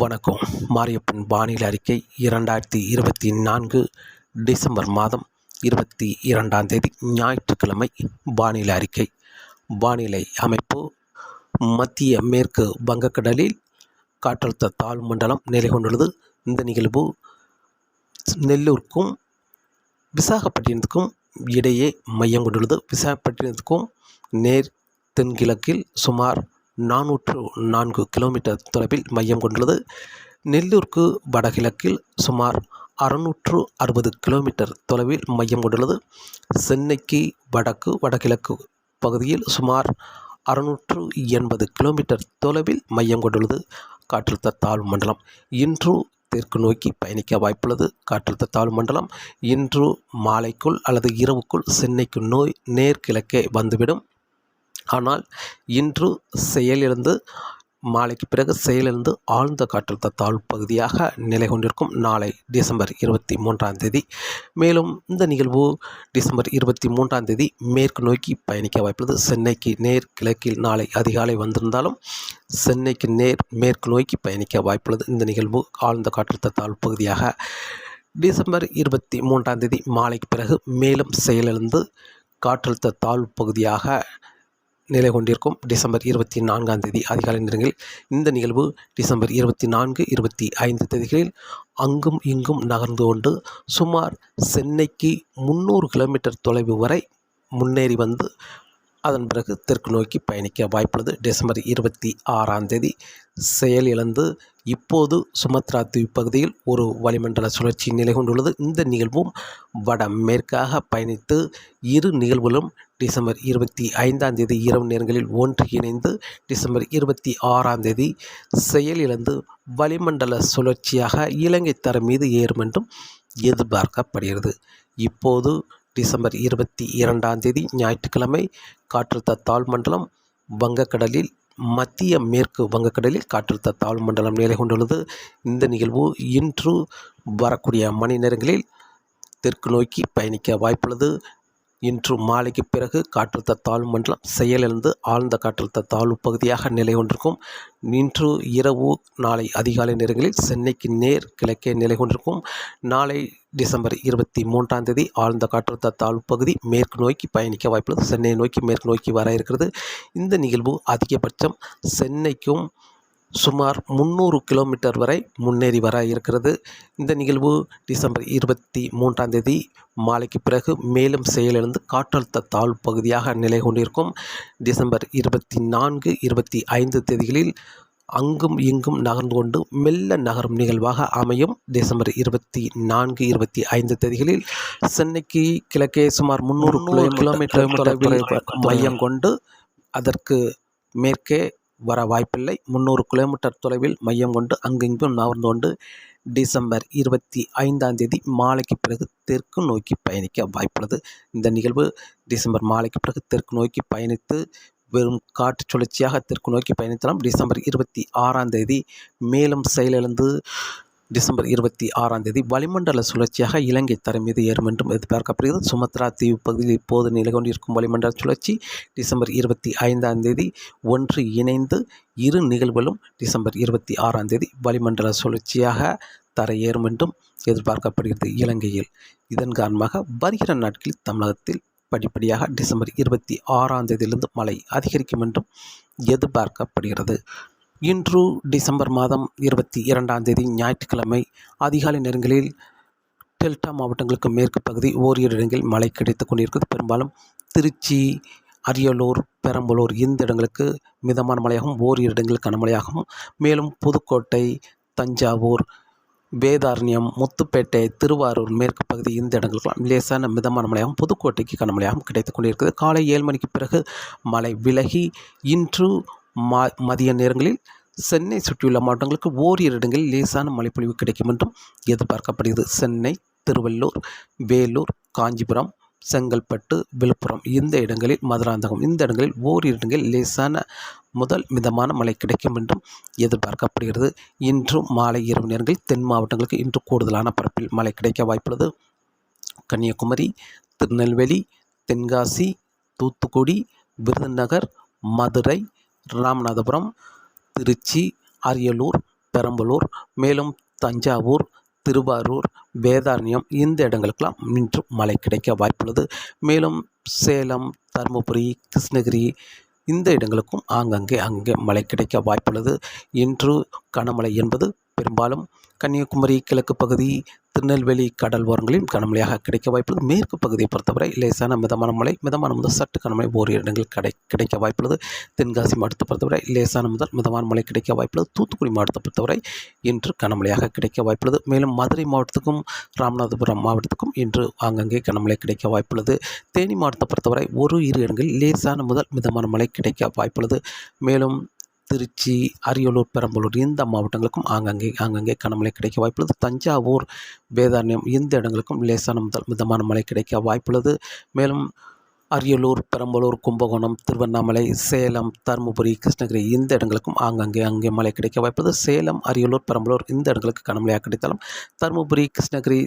வணக்கம். மாரியப்பன் வானிலை அறிக்கை இரண்டாயிரத்தி இருபத்தி நான்கு டிசம்பர் மாதம் இருபத்தி இரண்டாம் தேதி ஞாயிற்றுக்கிழமை வானிலை அறிக்கை. வானிலை அமைப்பு மத்திய மேற்கு வங்கக்கடலில் காற்றழுத்த தாழ்வு மண்டலம் நிலை கொண்டுள்ளது. இந்த நிகழ்வு நெல்லூருக்கும் விசாகப்பட்டினத்துக்கும் இடையே மையம் கொண்டுள்ளது. விசாகப்பட்டினத்துக்கும் நேர் தென்கிழக்கில் சுமார் நானூற்று நான்கு கிலோமீட்டர் தொலைவில் மையம் கொண்டுள்ளது. நெல்லூருக்கு வடகிழக்கில் சுமார் அறுநூற்று அறுபது கிலோமீட்டர் தொலைவில் மையம் கொண்டுள்ளது. சென்னைக்கு வடக்கு வடகிழக்கு பகுதியில் சுமார் அறுநூற்று எண்பது கிலோமீட்டர் தொலைவில் மையம் கொண்டுள்ளது. காற்றழுத்த தாழ்வு மண்டலம் இன்று தெற்கு நோக்கி பயணிக்க வாய்ப்புள்ளது. காற்றழுத்த தாழ்வு மண்டலம் இன்று மாலைக்குள் அல்லது இரவுக்குள் சென்னைக்கு நோய் நேர்கிழக்கே வந்துவிடும். ஆனால் இன்று செயலிழந்து மாலைக்கு பிறகு செயலிழந்து ஆழ்ந்த காற்றழுத்த தாழ்வு பகுதியாக நிலை கொண்டிருக்கும் நாளை டிசம்பர் இருபத்தி மூன்றாம் தேதி. மேலும் இந்த நிகழ்வு டிசம்பர் இருபத்தி மூன்றாம் தேதி மேற்கு நோக்கி பயணிக்க வாய்ப்புள்ளது. சென்னைக்கு நேர் கிழக்கில் நாளை அதிகாலை வந்திருந்தாலும் சென்னைக்கு நேர் மேற்கு நோக்கி பயணிக்க வாய்ப்புள்ளது. இந்த நிகழ்வு ஆழ்ந்த காற்றழுத்த தாழ்வு பகுதியாக டிசம்பர் இருபத்தி மூன்றாம் தேதி மாலைக்கு பிறகு மேலும் செயலிழந்து காற்றழுத்த தாழ்வு பகுதியாக நிலை கொண்டிருக்கும் டிசம்பர் இருபத்தி நான்காம் தேதி அதிகாலை நேரங்களில். இந்த நிகழ்வு டிசம்பர் இருபத்தி நான்கு இருபத்தி ஐந்து தேதிகளில் அங்கும் இங்கும் நகர்ந்து கொண்டு சுமார் சென்னைக்கு முந்நூறு கிலோமீட்டர் தொலைவு வரை முன்னேறி வந்து அதன் பிறகு தெற்கு நோக்கி பயணிக்க வாய்ப்புள்ளது. டிசம்பர் இருபத்தி ஆறாம் தேதி செயலிழந்து இப்போது சுமத்ரா தீவு பகுதியில் ஒரு வளிமண்டல சுழற்சி நிலை கொண்டுள்ளது. இந்த நிகழ்வும் வட மேற்காக பயணித்து இரு நிகழ்வுகளும் டிசம்பர் இருபத்தி ஐந்தாம் தேதி இரவு நேரங்களில் ஒன்று இணைந்து டிசம்பர் இருபத்தி ஆறாம் தேதி செயலிழந்து வளிமண்டல சுழற்சியாக இலங்கை தர மீது ஏறும் என்றும் எதிர்பார்க்கப்படுகிறது. இப்போது டிசம்பர் இருபத்தி இரண்டாம் தேதி ஞாயிற்றுக்கிழமை காற்றழுத்த தாழ்மண்டலம் வங்கக்கடலில் மத்திய மேற்கு வங்கக்கடலில் காற்றழுத்த தாழ்மண்டலம் நிலை கொண்டுள்ளது. இந்த நிகழ்வு இன்று வரக்கூடிய மணி நேரங்களில் தெற்கு நோக்கி பயணிக்க வாய்ப்புள்ளது. இன்று மாலைக்கு பிறகு காற்றழுத்த தாழ்வு மண்டலம் செயலிழந்து ஆழ்ந்த காற்றழுத்த தாழ்வு பகுதியாக நிலை கொண்டிருக்கும். இன்று இரவு நாளை அதிகாலை நேரங்களில் சென்னைக்கு நேர் கிழக்கே நிலை கொண்டிருக்கும். நாளை டிசம்பர் இருபத்தி மூன்றாம் தேதி ஆழ்ந்த காற்றழுத்த தாழ்வு பகுதி மேற்கு நோக்கி பயணிக்க வாய்ப்புள்ளது. சென்னை நோக்கி மேற்கு நோக்கி வர இருக்கிறது. இந்த நிகழ்வு அதிகபட்சம் சென்னைக்கும் சுமார் முந்நூறு கிலோமீட்டர் வரை முன்னேறி வர இருக்கிறது. இந்த நிகழ்வு டிசம்பர் இருபத்தி மூன்றாம் தேதி மாலைக்கு பிறகு மேலும் செயலிழந்து காற்றழுத்த தாழ்வு பகுதியாக நிலை கொண்டிருக்கும். டிசம்பர் இருபத்தி நான்கு இருபத்தி ஐந்து தேதிகளில் அங்கும் இங்கும் நகர்ந்து கொண்டு மெல்ல நகரும் நிகழ்வாக அமையும். டிசம்பர் இருபத்தி நான்கு இருபத்தி ஐந்து தேதிகளில் சென்னைக்கு கிழக்கே சுமார் முந்நூறு கிலோமீட்டர் மையம் கொண்டு அதற்கு மேற்கே வர வாய்ப்பில்லை. முந்நூறு கிலோமீட்டர் தொலைவில் மையம் கொண்டு அங்கெங்கும் நகர்ந்து கொண்டு டிசம்பர் இருபத்தி ஐந்தாம் தேதி மாலைக்கு பிறகு தெற்கு நோக்கி பயணிக்க வாய்ப்புள்ளது. இந்த நிகழ்வு டிசம்பர் மாலைக்கு பிறகு தெற்கு நோக்கி பயணித்து வெறும் காற்று சுழற்சியாக தெற்கு நோக்கி பயணித்தலாம் டிசம்பர் இருபத்தி ஆறாம் தேதி மேலும் செயலிழந்து டிசம்பர் இருபத்தி ஆறாம் தேதி வளிமண்டல சுழற்சியாக இலங்கை தரை மீது ஏறும் என்றும் எதிர்பார்க்கப்படுகிறது. சுமத்ரா தீவு பகுதியில் இப்போது நிலை கொண்டிருக்கும் வளிமண்டல சுழற்சி டிசம்பர் இருபத்தி ஐந்தாம் தேதி ஒன்று இணைந்து இரு நிகழ்வுகளும் டிசம்பர் இருபத்தி ஆறாம் தேதி வளிமண்டல சுழற்சியாக தரையேறும் ஏறும் என்றும் எதிர்பார்க்கப்படுகிறது இலங்கையில். இதன் காரணமாக வருகிற நாட்களில் தமிழகத்தில் படிப்படியாக டிசம்பர் இருபத்தி ஆறாம் தேதியிலிருந்து மழை அதிகரிக்கும் என்றும் எதிர்பார்க்கப்படுகிறது. இன்று டிசம்பர் மாதம் இருபத்தி இரண்டாம் தேதி ஞாயிற்றுக்கிழமை அதிகாலை நேரங்களில் டெல்டா மாவட்டங்களுக்கு மேற்கு பகுதி ஓரிரு இடங்களில் மழை கிடைத்து கொண்டிருக்கிறது. பெரும்பாலும் திருச்சி அரியலூர் பெரம்பலூர் இந்த இடங்களுக்கு மிதமான மழையாகவும் ஓரிரு இடங்களுக்கு கனமழையாகவும். மேலும் புதுக்கோட்டை தஞ்சாவூர் வேதாரண்யம் முத்துப்பேட்டை திருவாரூர் மேற்கு பகுதி இந்த இடங்களுக்கெல்லாம் லேசான மிதமான மழையாகவும் புதுக்கோட்டைக்கு கனமழையாகவும் கிடைத்து கொண்டிருக்கிறது. காலை ஏழு மணிக்கு பிறகு மழை விலகி இன்று மா மதிய நேரங்களில் சென்னை சுற்றியுள்ள மாவட்டங்களுக்கு ஓரிரு இடங்களில் லேசான மழைப்பொழிவு கிடைக்கும் என்றும் எதிர்பார்க்கப்படுகிறது. சென்னை திருவள்ளூர் வேலூர் காஞ்சிபுரம் செங்கல்பட்டு விழுப்புரம் இந்த இடங்களில் மதுராந்தகம் இந்த இடங்களில் ஓரிரு இடங்களில் லேசான முதல் மிதமான மழை கிடைக்கும் என்றும் எதிர்பார்க்கப்படுகிறது. இன்றும் மாலை இரவு நேரங்களில் தென் மாவட்டங்களுக்கு இன்று கூடுதலான பரப்பில் மழை கிடைக்க வாய்ப்புள்ளது. கன்னியாகுமரி திருநெல்வேலி தென்காசி தூத்துக்குடி விருதுநகர் மதுரை ராமநாதபுரம் திருச்சி அரியலூர் பெரம்பலூர் மேலும் தஞ்சாவூர் திருவாரூர் வேதாரண்யம் இந்த இடங்களுக்கெல்லாம் இன்று மழை கிடைக்க வாய்ப்புள்ளது. மேலும் சேலம் தருமபுரி கிருஷ்ணகிரி இந்த இடங்களுக்கும் ஆங்கங்கே அங்கே மழை கிடைக்க வாய்ப்புள்ளது. இன்று கனமழை என்பது பெரும்பாலும் கன்னியாகுமரி கிழக்கு பகுதி திருநெல்வேலி கடல் ஓரங்களில் கனமழையாக கிடைக்க வாய்ப்புள்ளது. மேற்கு பகுதியை பொறுத்தவரை லேசான மிதமான மழை மிதமான முதல் சற்று கனமழை ஓரிரு இடங்கள் கிடை கிடைக்க வாய்ப்புள்ளது. தென்காசி மாவட்டத்தை பொறுத்தவரை லேசான முதல் மிதமான மழை கிடைக்க வாய்ப்புள்ளது. தூத்துக்குடி மாவட்டத்தை பொறுத்தவரை இன்று கனமழையாக கிடைக்க வாய்ப்புள்ளது. மேலும் மதுரை மாவட்டத்துக்கும் ராமநாதபுரம் மாவட்டத்துக்கும் இன்று ஆங்கங்கே கனமழை கிடைக்க வாய்ப்புள்ளது. தேனி மாவட்டத்தை பொறுத்தவரை ஒரு இரு இடங்களில் லேசான முதல் மிதமான மழை கிடைக்க வாய்ப்புள்ளது. மேலும் திருச்சி அரியலூர் பெரம்பலூர் இந்த மாவட்டங்களுக்கும் ஆங்கங்கே ஆங்கங்கே கனமழை கிடைக்க வாய்ப்புள்ளது. தஞ்சாவூர் வேதாரண்யம் இந்த இடங்களுக்கும் லேசான முதல் மிதமான மழை கிடைக்க வாய்ப்புள்ளது. மேலும் அரியலூர் பெரம்பலூர் கும்பகோணம் திருவண்ணாமலை சேலம் தருமபுரி கிருஷ்ணகிரி இந்த இடங்களுக்கும் ஆங்கங்கே அங்கே மழை கிடைக்க வாய்ப்புள்ளது. சேலம் அரியலூர் பெரம்பலூர் இந்த இடங்களுக்கு கனமழையாக கிடைத்தாலும் தருமபுரி கிருஷ்ணகிரி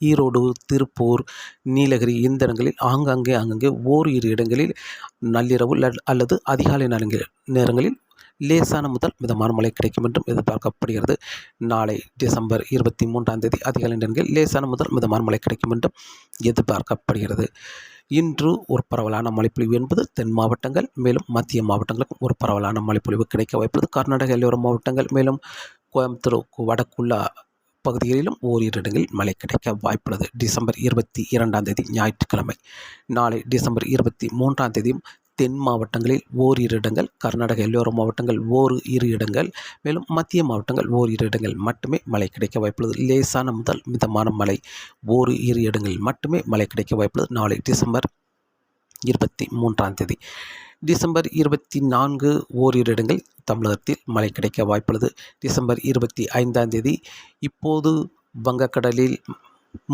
ஈரோடு திருப்பூர் நீலகிரி இந்த இடங்களில் ஆங்காங்கே அங்கங்கே ஓரிரு இடங்களில் நள்ளிரவு அல்லது அதிகாலை நேரங்களில் நேரங்களில் லேசான முதல் மிதமான மழை கிடைக்கும் என்றும் எதிர்பார்க்கப்படுகிறது. நாளை டிசம்பர் இருபத்தி மூன்றாம் தேதி அதிகாலை நேரங்களில் லேசான முதல் மிதமான மழை கிடைக்கும் என்றும் எதிர்பார்க்கப்படுகிறது. இன்று ஒரு பரவலான மழைப்பொழிவு என்பது தென் மாவட்டங்கள் மேலும் மத்திய மாவட்டங்களுக்கும் ஒரு பரவலான மழைப்பொழிவு கிடைக்க வாய்ப்புள்ளது. கர்நாடக எல்லையோர மாவட்டங்கள் மேலும் கோயம்புத்தூர் வடக்குள்ள பகுதிகளிலும் ஓரிரு இடங்களில் மழை கிடைக்க வாய்ப்புள்ளது. டிசம்பர் இருபத்தி இரண்டாம் தேதி ஞாயிற்றுக்கிழமை. நாளை டிசம்பர் இருபத்தி மூன்றாம் தேதியும் தென் மாவட்டங்களில் ஓரிரு இடங்கள் கர்நாடக எல்லோர மாவட்டங்கள் ஓர் இரு இடங்கள் மேலும் மத்திய மாவட்டங்கள் ஓரிரு இடங்கள் மட்டுமே மழை கிடைக்க வாய்ப்புள்ளது. லேசான முதல் மிதமான மழை ஓர் இரு இடங்களில் மட்டுமே மழை கிடைக்க வாய்ப்புள்ளது. நாளை டிசம்பர் இருபத்தி மூன்றாம் தேதி. டிசம்பர் இருபத்தி நான்கு ஓரிரு இடங்கள் தமிழகத்தில் மழை கிடைக்க வாய்ப்புள்ளது. டிசம்பர் இருபத்தி ஐந்தாம் தேதி இப்போது வங்கக்கடலில்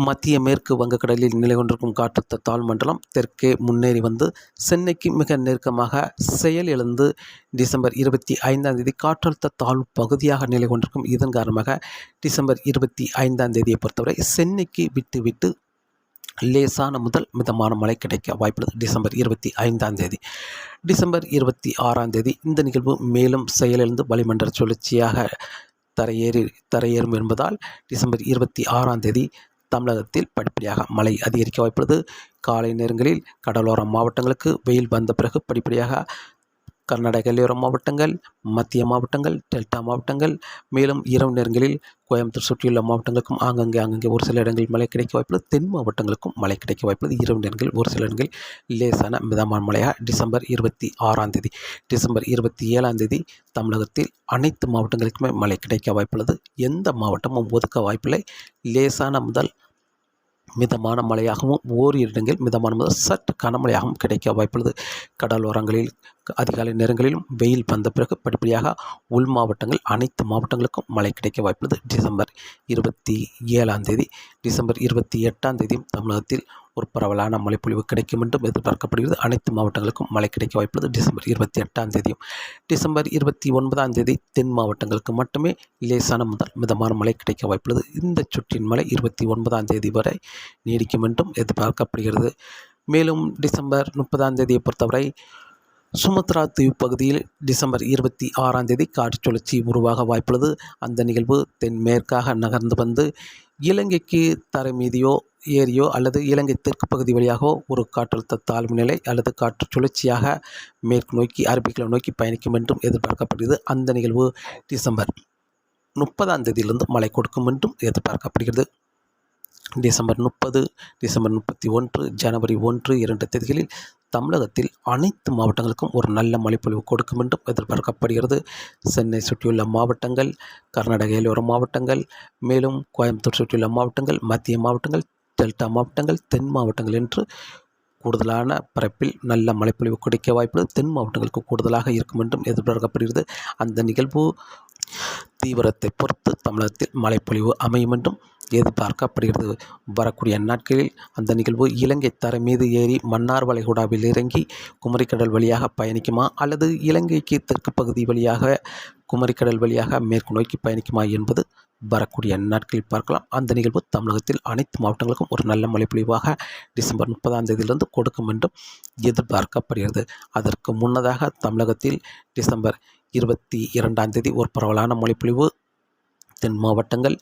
மத்திய மேற்கு வங்கக்கடலில் நிலை கொண்டிருக்கும் காற்றழுத்த தாழ்மண்டலம் தெற்கே முன்னேறி வந்து சென்னைக்கு மிக நெருக்கமாக செயலிழந்து டிசம்பர் இருபத்தி ஐந்தாம் தேதி காற்றழுத்த தாழ்வு பகுதியாக நிலை கொண்டிருக்கும். இதன் காரணமாக டிசம்பர் இருபத்தி ஐந்தாம் தேதியை பொறுத்தவரை சென்னைக்கு விட்டு விட்டு லேசான முதல் மிதமான மழை கிடைக்க வாய்ப்புள்ளது டிசம்பர் இருபத்தி ஐந்தாம் தேதி. டிசம்பர் இருபத்தி ஆறாம் தேதி இந்த நிகழ்வு மேலும் செயலிழந்து வளிமண்டல சுழற்சியாக தரையேறி தரையேறும் என்பதால் டிசம்பர் இருபத்தி ஆறாம் தேதி தமிழகத்தில் படிப்படியாக மழை அதிகரிக்க வாய்ப்புள்ளது. காலை நேரங்களில் கடலோர மாவட்டங்களுக்கு வெயில் வந்த பிறகு படிப்படியாக கர்நாடக எல்லையோர மாவட்டங்கள் மத்திய மாவட்டங்கள் டெல்டா மாவட்டங்கள் மேலும் இரவு நேரங்களில் கோயம்புத்தூர் சுற்றியுள்ள மாவட்டங்களுக்கும் ஆங்கங்கே ஆங்கங்கே ஒரு சில இடங்களில் மழை கிடைக்க வாய்ப்புள்ளது. தென் மாவட்டங்களுக்கும் மழை கிடைக்க வாய்ப்புள்ளது. இரவு நேரங்களில் ஒரு சில இடங்களில் லேசான மிதமான மழையாக டிசம்பர் இருபத்தி ஆறாம் தேதி. டிசம்பர் இருபத்தி ஏழாம் தேதி தமிழகத்தில் அனைத்து மாவட்டங்களுக்குமே மழை கிடைக்க வாய்ப்புள்ளது. எந்த மாவட்டமும் ஒதுக்க வாய்ப்பில்லை. லேசான முதல் மிதமான மழையாகவும் ஓரிரு இடங்களில் மிதமான முதல் சற்று கனமழையாகவும் கிடைக்க வாய்ப்புள்ளது. கடலோரங்களில் அதிகாலை நேரங்களிலும் வெயில் வந்த பிறகு படிப்படியாக உள் மாவட்டங்கள் அனைத்து மாவட்டங்களுக்கும் மழை கிடைக்க வாய்ப்புள்ளது. டிசம்பர் இருபத்தி ஏழாம் தேதி டிசம்பர் இருபத்தி எட்டாம் தேதியும் தமிழகத்தில் ஒரு பரவலான மழைப்பொழிவு கிடைக்கும் என்றும் எதிர்பார்க்கப்படுகிறது. அனைத்து மாவட்டங்களுக்கும் மழை கிடைக்க வாய்ப்புள்ளது. டிசம்பர் இருபத்தி எட்டாம் தேதியும் டிசம்பர் இருபத்தி ஒன்பதாம் தேதி தென் மாவட்டங்களுக்கு மட்டுமே லேசான முதல் மிதமான மழை கிடைக்க வாய்ப்புள்ளது. இந்த சுற்றின் மழை இருபத்தி ஒன்பதாம் தேதி வரை நீடிக்கும் என்றும் எதிர்பார்க்கப்படுகிறது. மேலும் டிசம்பர் முப்பதாம் தேதியை பொறுத்தவரை சுமத்ரா தீவு பகுதியில் டிசம்பர் இருபத்தி ஆறாம் தேதி காற்று சுழற்சி உருவாக வாய்ப்புள்ளது. அந்த நிகழ்வு தென்மேற்காக நகர்ந்து வந்து இலங்கைக்கு தரை மீதியோ ஏரியோ அல்லது இலங்கை தெற்கு பகுதி வழியாகவோ ஒரு காற்றழுத்த தாழ்வு நிலை அல்லது காற்று சுழற்சியாக மேற்கு நோக்கி அரபிக்கடல் நோக்கி பயணிக்கும் என்றும் எதிர்பார்க்கப்படுகிறது. அந்த நிகழ்வு டிசம்பர் முப்பதாம் தேதியிலிருந்து மழை கொடுக்கும் என்றும் எதிர்பார்க்கப்படுகிறது. டிசம்பர் முப்பது டிசம்பர் முப்பத்தி ஒன்று ஜனவரி ஒன்று இரண்டு தேதிகளில் தமிழகத்தில் அனைத்து மாவட்டங்களுக்கும் ஒரு நல்ல மழைப்பொழிவு கொடுக்கும் என்றும் எதிர்பார்க்கப்படுகிறது. சென்னை சுற்றியுள்ள மாவட்டங்கள் கர்நாடக எல்லையோர மாவட்டங்கள் மேலும் கோயம்புத்தூர் சுற்றியுள்ள மாவட்டங்கள் மத்திய மாவட்டங்கள் டெல்டா மாவட்டங்கள் தென் மாவட்டங்கள் என்று கூடுதலான பரப்பில் நல்ல மழைப்பொழிவு கிடைக்க வாய்ப்பு தென் மாவட்டங்களுக்கு கூடுதலாக இருக்கும் என்றும் எதிர்பார்க்கப்படுகிறது. அந்த நிகழ்வு தீவிரத்தை பொறுத்து தமிழகத்தில் மழைப்பொழிவு அமையும் என்றும் எதிர்பார்க்கப்படுகிறது. வரக்கூடிய நாட்களில் அந்த நிகழ்வு இலங்கை தரை மீது ஏறி மன்னார் வளைகுடாவில் இறங்கி குமரிக்கடல் வழியாக பயணிக்குமா? அல்லது இலங்கைக்கு தெற்கு பகுதி வழியாக குமரிக்கடல் வழியாக மேற்கு நோக்கி பயணிக்குமா என்பது வரக்கூடிய நாட்களில் பார்க்கலாம். அந்த நிகழ்வு தமிழகத்தில் அனைத்து மாவட்டங்களுக்கும் ஒரு நல்ல மழைப்பொழிவாக டிசம்பர் முப்பதாம் தேதியிலிருந்து கொடுக்கும் என்றும் எதிர்பார்க்கப்படுகிறது. அதற்கு முன்னதாக தமிழகத்தில் டிசம்பர் இருபத்தி இரண்டாம் தேதி ஒரு பரவலான மழைப்பொழிவு தென் மாவட்டங்கள்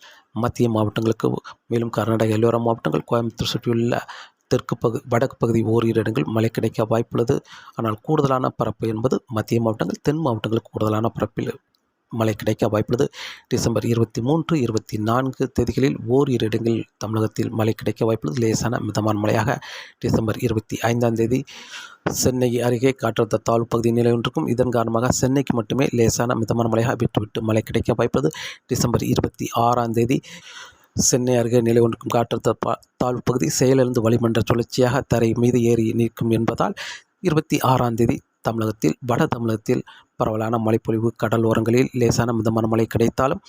மத்திய மாவட்டங்களுக்கு மேலும் கர்நாடக எல்லோரா மாவட்டங்கள் கோயம்புத்தூர் சுற்றியுள்ள தெற்கு பகு வடக்கு பகுதி ஓரிரு இடங்கள் மழை கிடைக்க வாய்ப்புள்ளது. ஆனால் கூடுதலான பரப்பு என்பது மத்திய மாவட்டங்கள் தென் மாவட்டங்களுக்கு கூடுதலான பரப்பில் மழை கிடைக்க வாய்ப்புள்ளது. டிசம்பர் இருபத்தி மூன்று இருபத்தி நான்கு தேதிகளில் ஓரிரு இடங்களில் தமிழகத்தில் மழை கிடைக்க வாய்ப்புள்ளது. லேசான மிதமான மழையாக டிசம்பர் இருபத்தி ஐந்தாம் தேதி சென்னை அருகே காற்றழுத்த தாழ்வு பகுதி நிலை ஒன்றுக்கும் இதன் காரணமாக சென்னைக்கு மட்டுமே லேசான மிதமான மழையாக விட்டுவிட்டு மழை கிடைக்க வாய்ப்புள்ளது. டிசம்பர் இருபத்தி ஆறாம் தேதி சென்னை அருகே நிலை ஒன்றுக்கும் காற்றழுத்த பா- தாழ்வு பகுதி செயலிழந்து வளிமன்ற சுழற்சியாக தரை மீது ஏறி நிற்கும் என்பதால் இருபத்தி ஆறாம் தேதி தமிழகத்தில் வட தமிழகத்தில் பரவலான மழைப்பொழிவு கடல் ஓரங்களில் லேசான மிதமான மழை கிடைத்தாலும்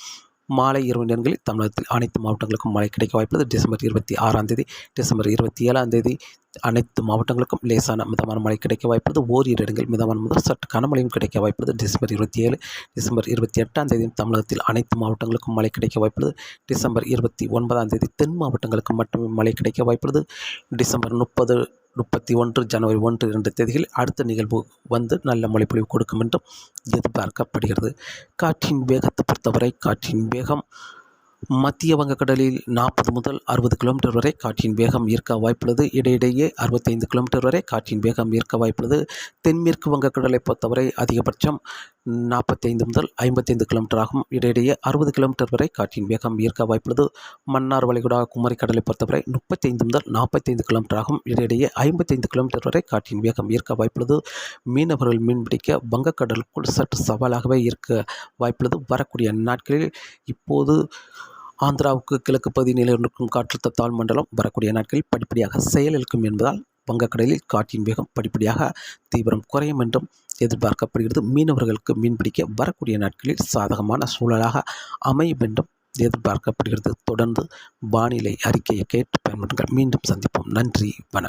மாலை இரவு நேரங்களில் தமிழகத்தில் அனைத்து மாவட்டங்களுக்கும் மழை கிடைக்க வாய்ப்புள்ளது. டிசம்பர் இருபத்தி ஆறாம் தேதி டிசம்பர் இருபத்தி ஏழாம் தேதி அனைத்து மாவட்டங்களுக்கும் லேசான மிதமான மழை கிடைக்க வாய்ப்புள்ளது. ஓரிரு இடங்கள் மிதமான முதல் சற்று கனமழையும் கிடைக்க வாய்ப்புள்ளது. டிசம்பர் இருபத்தி ஏழு டிசம்பர் இருபத்தி எட்டாம் தேதி தமிழகத்தில் அனைத்து மாவட்டங்களுக்கும் மழை கிடைக்க வாய்ப்புள்ளது. டிசம்பர் இருபத்தி ஒன்பதாம் தேதி தென் மாவட்டங்களுக்கு மட்டுமே மழை கிடைக்க வாய்ப்புள்ளது. டிசம்பர் முப்பது முப்பத்தி ஒன்று ஜனவரி ஒன்று இரண்டு தேதியில் அடுத்த நிகழ்வு வந்து நல்ல மழைப்பொழிவு கொடுக்கும் என்றும் எதிர்பார்க்கப்படுகிறது. காற்றின் வேகத்தை பொறுத்தவரை காற்றின் வேகம் மத்திய வங்கக்கடலில் நாற்பது முதல் அறுபது கிலோமீட்டர் வரை காற்றின் வேகம் ஈர்க்க வாய்ப்புள்ளது. இடையிடையே அறுபத்தைந்து கிலோமீட்டர் வரை காற்றின் வேகம் ஈர்க்க வாய்ப்புள்ளது. தென்மேற்கு வங்கக்கடலை பொறுத்தவரை அதிகபட்சம் நாற்பத்தைந்து முதல் ஐம்பத்தைந்து கிலோமீட்டர் ஆகும். இடையிடையே அறுபது கிலோமீட்டர் வரை காற்றின் வேகம் ஈர்க்க வாய்ப்புள்ளது. மன்னார் வளைகுடா குமரி கடலை பொறுத்தவரை முப்பத்தைந்து முதல் நாற்பத்தைந்து கிலோமீட்டர் ஆகும். இடையிடையே ஐம்பத்தைந்து கிலோமீட்டர் வரை காற்றின் வேகம் ஈர்க்க வாய்ப்புள்ளது. மீனவர்கள் மீன்பிடிக்க வங்கக்கடலுக்குள் சற்று சவாலாகவே இருக்க வாய்ப்புள்ளது. வரக்கூடிய நாட்களில் இப்போது ஆந்திராவுக்கு கிழக்கு பகுதி நிலைநிற்கும் காற்றழுத்த தாழ்மண்டலம் வரக்கூடிய நாட்களில் படிப்படியாக செயலிழக்கும் என்பதால் வங்கக்கடலில் காற்றின் வேகம் படிப்படியாக தீவிரம் குறையும் என்றும் எதிர்பார்க்கப்படுகிறது. மீனவர்களுக்கு மீன்பிடிக்க வரக்கூடிய நாட்களில் சாதகமான சூழலாக அமையும் என்றும் எதிர்பார்க்கப்படுகிறது. தொடர்ந்து வானிலை அறிக்கையை கேட்டு பயன்படுங்கள். மீண்டும் சந்திப்போம். நன்றி. வணக்கம்.